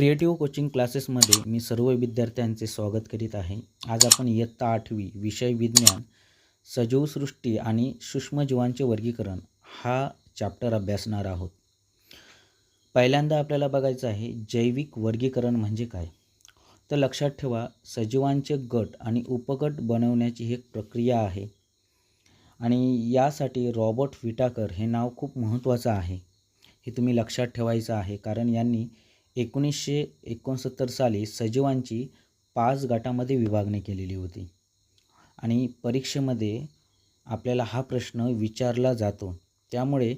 Creative coaching क्लासेसमध्ये मी सर्व विद्यार्थ्यांचे स्वागत करीत आहे. आज आपण इयत्ता आठवी विषय विज्ञान सजीवसृष्टी आणि सूक्ष्मजीवांचे वर्गीकरण हा चॅप्टर अभ्यासणार आहोत. पहिल्यांदा आपल्याला बघायचं आहे जैविक वर्गीकरण म्हणजे काय? तर लक्षात ठेवा सजीवांचे गट आणि उपगट बनवण्याची ही एक प्रक्रिया आहे. आणि यासाठी रॉबर्ट विटाकर हे नाव खूप महत्त्वाचं आहे. हे तुम्ही लक्षात ठेवायचं आहे कारण यांनी एकोणीसशे एकोणसत्तर साली सजीवांची पाच गटामध्ये विभागणी केलेली होती. आणि परीक्षेमध्ये आपल्याला हा प्रश्न विचारला जातो. त्यामुळे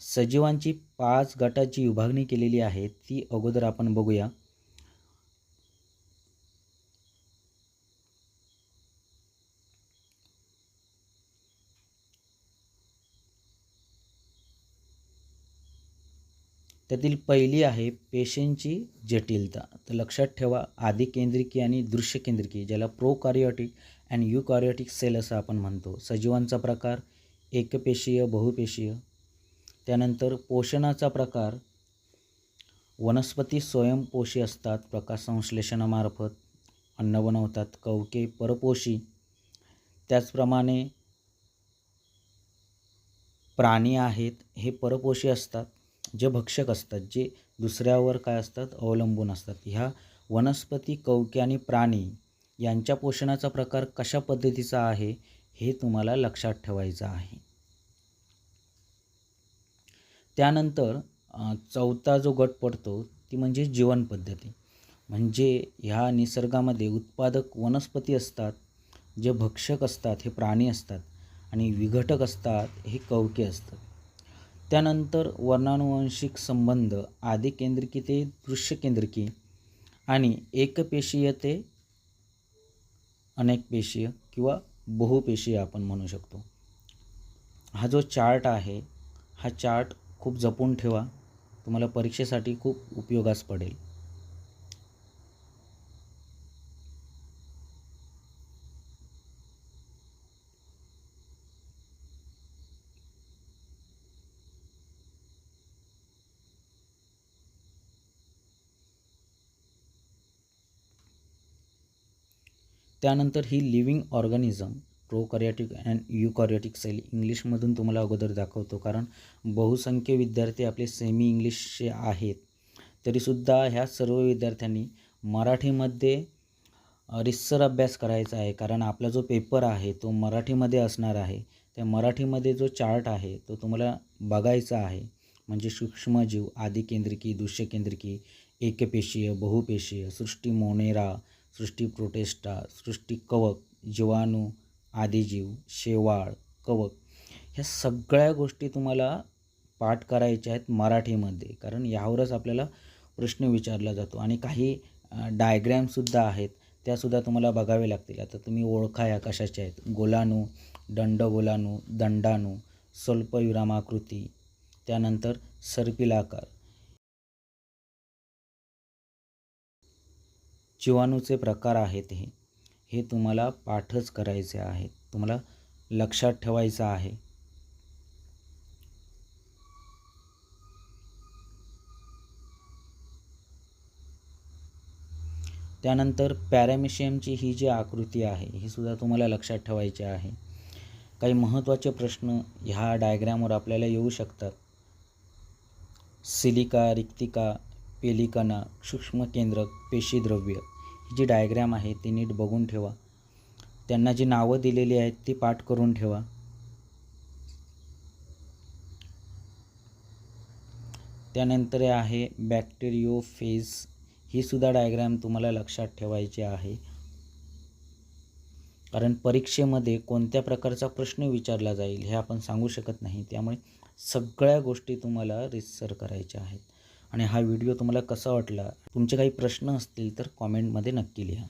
सजीवांची पाच गटाची विभागणी केलेली आहे ती अगोदर आपण बघूया. त्यातील पहिली आहे पेशींची जटिलता. तर लक्षात ठेवा आधी केंद्रिकी आणि दृश्य केंद्रिकी ज्याला प्रोकार्योटिक अँड युकार्योटिक सेल असं आपण म्हणतो. सजीवांचा प्रकार एकपेशीय बहुपेशीय. त्यानंतर पोषणाचा प्रकार वनस्पती स्वयंपोषी असतात प्रकाशसंश्लेषणामार्फत अन्न बनवतात कवके परपोषी. त्याचप्रमाणे प्राणी आहेत हे परपोषी असतात. जे भक्षक असतात जे दुसऱ्यावर काय असतात अवलंबून असतात. ह्या वनस्पती कवके आणि प्राणी यांच्या पोषणाचा प्रकार कशा पद्धतीचा आहे हे तुम्हाला लक्षात ठेवायचं आहे. त्यानंतर चौथा जो गट पडतो ती म्हणजे जीवन पद्धती. म्हणजे ह्या निसर्गामध्ये उत्पादक वनस्पती असतात जे भक्षक असतात हे प्राणी असतात आणि विघटक असतात हे कवके असतात. त्यानंतर वर्णानुवंशिक संबंध आधी केंद्रिकी ते दृश्य केंद्रिकी आणि एकपेशीय ते अनेकपेशीय किंवा बहुपेशीय आपण म्हणू शकतो. हा जो चार्ट आहे हा चार्ट खूप जपून ठेवा. तुम्हाला परीक्षेसाठी खूप उपयोगास पडेल. त्यानंतर ही living organism prokaryotic and eukaryotic cell इंग्लिशमधून तुम्हाला अगोदर दाखवतो कारण बहुसंख्य विद्यार्थी आपले सेमी इंग्लिशचे आहेत. तरीसुद्धा ह्या सर्व विद्यार्थ्यांनी मराठीमध्ये रिस्सर अभ्यास करायचा आहे कारण आपला जो पेपर आहे तो मराठीमध्ये असणार आहे. त्या मराठीमध्ये जो चार्ट आहे तो तुम्हाला बघायचा आहे. म्हणजे सूक्ष्मजीव आदिकेंद्रिकी दृश्यकेंद्रिकी एकपेशीय बहुपेशीय सृष्टी मोनेरा सृष्टी प्रोटेस्टा सृष्टी कवक जीवाणू आदिजीव शेवाळ कवक ह्या सगळ्या गोष्टी तुम्हाला पाठ करायच्या आहेत मराठीमध्ये. कारण यावरच आपल्याला प्रश्न विचारला जातो आणि काही डायग्रॅमसुद्धा आहेत त्यासुद्धा तुम्हाला बघावे लागतील. आता तुम्ही ओळखा या कशाच्या आहेत. गोलाणू दंडगोलाणू दंडाणू स्वल्पविरामाकृती त्यानंतर सर्पिलाकार. जीवाणूचे प्रकार आहेत हे. हे तुम्हाला पाठच करायचे आहेत. तुम्हाला लक्षात ठेवायचं आहे. त्यानंतर पॅरामिशियमची ही जी आकृती आहे ही सुद्धा तुम्हाला लक्षात ठेवायची आहे. काही महत्त्वाचे प्रश्न ह्या डायग्रॅमवर आपल्याला येऊ शकतात. सिलिका रिक्तिका पेलिकना सूक्ष्मकेंद्रक पेशीद्रव्य जी डायग्रॅम आहे ती नीट बघून ठेवा. त्यांना जी नावं दिलेली आहेत ती पाठ करून ठेवा. त्यानंतर आहे बॅक्टेरिओफेज ही सुद्धा डायग्रॅम तुम्हाला लक्षात ठेवायची आहे. कारण परीक्षेमध्ये कोणत्या प्रकारचा प्रश्न विचारला जाईल हे आपण सांगू शकत नाही. त्यामुळे सगळ्या गोष्टी तुम्हाला रिसर करायच्या आहेत. आणि हा व्हिडिओ तुम्हाला कसा वाटला? तुमचे काही प्रश्न असतील तर कॉमेंटमध्ये नक्की लिहा.